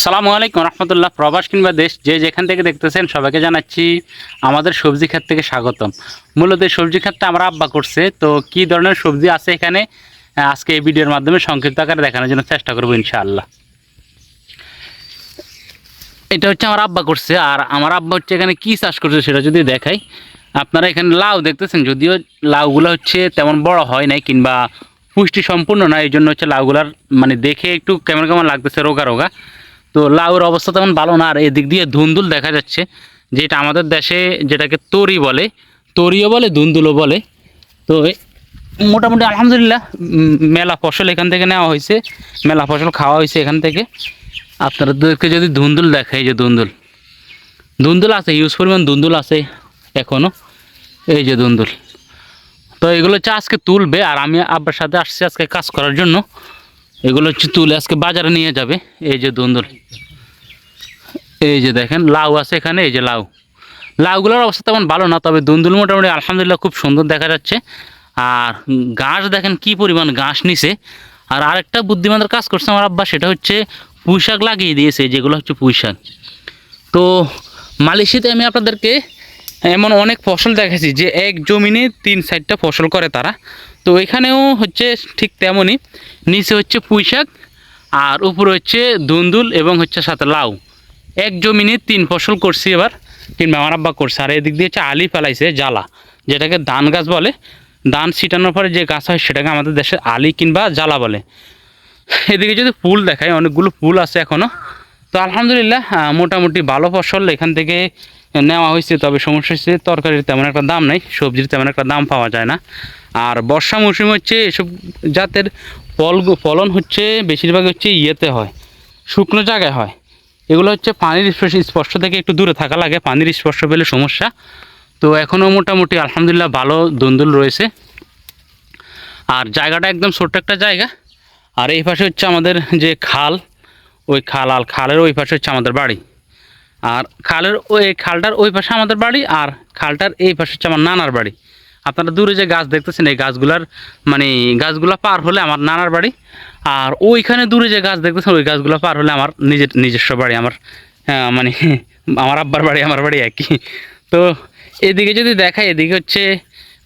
সালামু আলাইকুম, রহমতুল্লাহ। প্রবাস কিংবা দেশ যে যেখান থেকে দেখতেছেন সবাইকে জানাচ্ছি আমাদের সবজি ক্ষেত থেকে স্বাগতম। মূলত এই সবজি ক্ষেতটা আমরা আব্বা করছে, তো কি ধরনের সবজি আছে এখানে? আজকে এই ভিডিওর মাধ্যমে সংক্ষিপ্ত আকারে দেখানোর জন্য চেষ্টা করব ইনশাআল্লাহ। এটা হচ্ছে আমার আব্বা করছে, আর আমার আব্বা হচ্ছে এখানে কি চাষ করছে সেটা যদি দেখাই। আপনারা এখানে লাউ দেখতেছেন, যদিও লাউগুলো হচ্ছে তেমন বড় হয় নাই কিংবা পুষ্টি সম্পূর্ণ না এই জন্য হচ্ছে লাউগুলার মানে দেখে একটু কেমন কেমন লাগতেছে, রোগা রোগা। তো লাউর অবস্থা তেমন ভালো না, আর এদিক দিয়ে ধুন্দুল দেখা যাচ্ছে, যেটা আমাদের দেশে যেটাকে তরি বলে, তরিও বলে, ধুন্দুলও বলে। তো মোটামুটি আলহামদুলিল্লাহ মেলা ফসল এখান থেকে নেওয়া হয়েছে, মেলা ফসল খাওয়া হয়েছে এখান থেকে। আপনাদেরকে যদি ধুন্দুল দেখায় এই যে ধুন্দুল। ধুন্দুল আছে ইউজ পরিমাণ ধুন্দুল আছে এখনও এই যে ধুন্দুল। তো এগুলো হচ্ছে আজকে তুলবে, আর আমি আব্বার সাথে আসছি আজকে কাজ করার জন্য। এগুলো হচ্ছে তুলে আজকে বাজারে নিয়ে যাবে। এই যে ধুন্দুল এই যে দেখেন, লাউ আছে এখানে, এই যে লাউ। লাউগুলোর অবস্থা তেমন ভালো না, তবে দুন্দুল মোটামুটি আলহামদুলিল্লাহ খুব সুন্দর দেখা যাচ্ছে। আর ঘাস দেখেন কি পরিমাণ ঘাস নিছে। আর আরেকটা বুদ্ধিমানের কাজ করছে আমার আব্বা, সেটা হচ্ছে পুঁই শাক লাগিয়ে দিয়েছে, যেগুলো হচ্ছে পুঁই শাক তো মালয়েশিয়াতে আমি আপনাদেরকে এমন অনেক ফসল দেখেছি যে এক জমিনে তিন চারটা ফসল করে তারা। তো এখানেও হচ্ছে ঠিক তেমনই। নিচে হচ্ছে পুঁই শাক, আর উপরে হচ্ছে ধুন্দুল এবং হচ্ছে সাথে লাউ। এক জমিনে তিন ফসল করছি এবার, কিংবা আমার আব্বা করছে। আর এদিক দিয়ে হচ্ছে আলি ফেলাইছে, জ্বালা, যেটাকে ধান গাছ বলে। ধান ছিটানোর পরে যে গাছ হয় সেটাকে আমাদের দেশে আলি কিংবা জ্বালা বলে। এদিকে যদি ফুল দেখায় অনেকগুলো ফুল আছে এখনও তো আলহামদুলিল্লাহ মোটামুটি ভালো ফসল। এখান থেকে নেওয়া হয়েছে, তবে সমস্যা হচ্ছে তরকারির তেমন একটা দাম নেই, সবজির তেমন একটা দাম পাওয়া যায় না। আর বর্ষা মৌসুমে হচ্ছে এসব জাতের ফল ফলন হচ্ছে বেশিরভাগ হচ্ছে ইয়েতে হয়, শুকনো জায়গায় হয়। এগুলো হচ্ছে পানির স্পর্শ স্পর্শ থেকে একটু দূরে থাকা লাগে, পানির স্পর্শ পেলে সমস্যা। তো এখনও মোটামুটি আলহামদুলিল্লাহ ভালো দুন্দুল রয়েছে। আর জায়গাটা একদম ছোট্ট একটা জায়গা। আর এই পাশে হচ্ছে আমাদের যে খাল, ওই খাল, আর খালের ওই পাশে হচ্ছে আমাদের বাড়ি। আর খালের ওই খালটার ওই পাশে আমাদের বাড়ি আর খালটার এই পাশে হচ্ছে আমার নানার বাড়ি। আপনারা দূরে যে গাছ দেখতেছেন, এই গাছগুলার মানে গাছগুলা পার হলে আমার নানার বাড়ি আর ওইখানে দূরে যে গাছ দেখতেছেন, ওই গাছগুলো পার হলে আমার নিজের নিজস্ব বাড়ি, আমার মানে আমার আব্বার বাড়ি, আমার বাড়ি একই। তো এদিকে যদি দেখাই, এদিকে হচ্ছে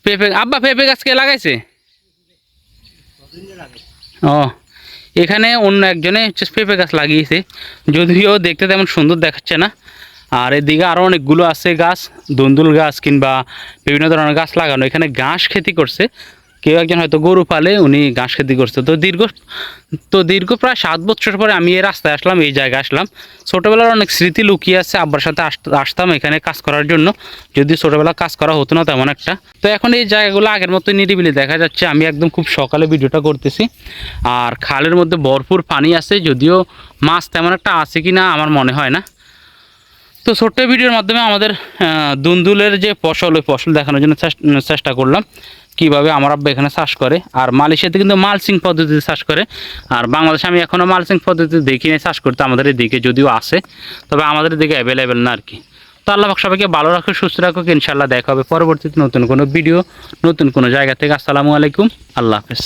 পেঁপে, আব্বা পেঁপে গাছ কে লাগাইছে? ও এখানে অন্য একজনে হচ্ছে পেঁপে গাছ লাগিয়েছে। যদিও দেখতে তেমন সুন্দর দেখাচ্ছে না। আর এদিকে আরও অনেকগুলো আছে গাছ, দন্দুল গাছ কিংবা বিভিন্ন ধরনের গাছ লাগানো। এখানে ঘাস খেতি করছে। কেউ একজন হয়তো গরু পালে উনি ঘাস খেতি করছে। তো দীর্ঘ তো দীর্ঘ প্রায় সাত বছর পরে আমি এই রাস্তায় আসলাম, এই জায়গায় আসলাম। ছোটোবেলার অনেক স্মৃতি লুকিয়ে আছে আব্বার সাথে আস- আসতাম এখানে কাজ করার জন্য। যদি ছোটোবেলা কাজ করা হতো না তেমন একটা। তো এখন এই জায়গাগুলো আগের মতো নিরিবিলি দেখা যাচ্ছে। আমি একদম খুব সকালে ভিডিওটা করতেছি। আর খালের মধ্যে ভরপুর পানি আছে, যদিও মাছ তেমন একটা আছে কি না আমার মনে হয় না। তো ছোট্ট ভিডিওর মাধ্যমে আমাদের দুন্দুলের যে ফসল, ওই ফসল দেখানোর জন্য চেষ্টা করলাম। কীভাবে আমার আব্বা এখানে চাষ করে, আর মালয়েশিয়াতে কিন্তু মালসিং পদ্ধতিতে চাষ করে, আর বাংলাদেশে আমি এখনও মালসিং পদ্ধতিতে দেখি নাই চাষ করতে, আমাদের এদিকে যদিও আছে, তবে আমাদের দিকে অ্যাভেলেবেল না আর কি তো আল্লাহ সবাইকে ভালো রাখো সুস্থ রাখো ইনশাল্লাহ দেখা হবে পরবর্তীতে নতুন কোনো ভিডিও নতুন কোনো জায়গা থেকে। আসসালামু আলাইকুম, আল্লাহ হাফেজ।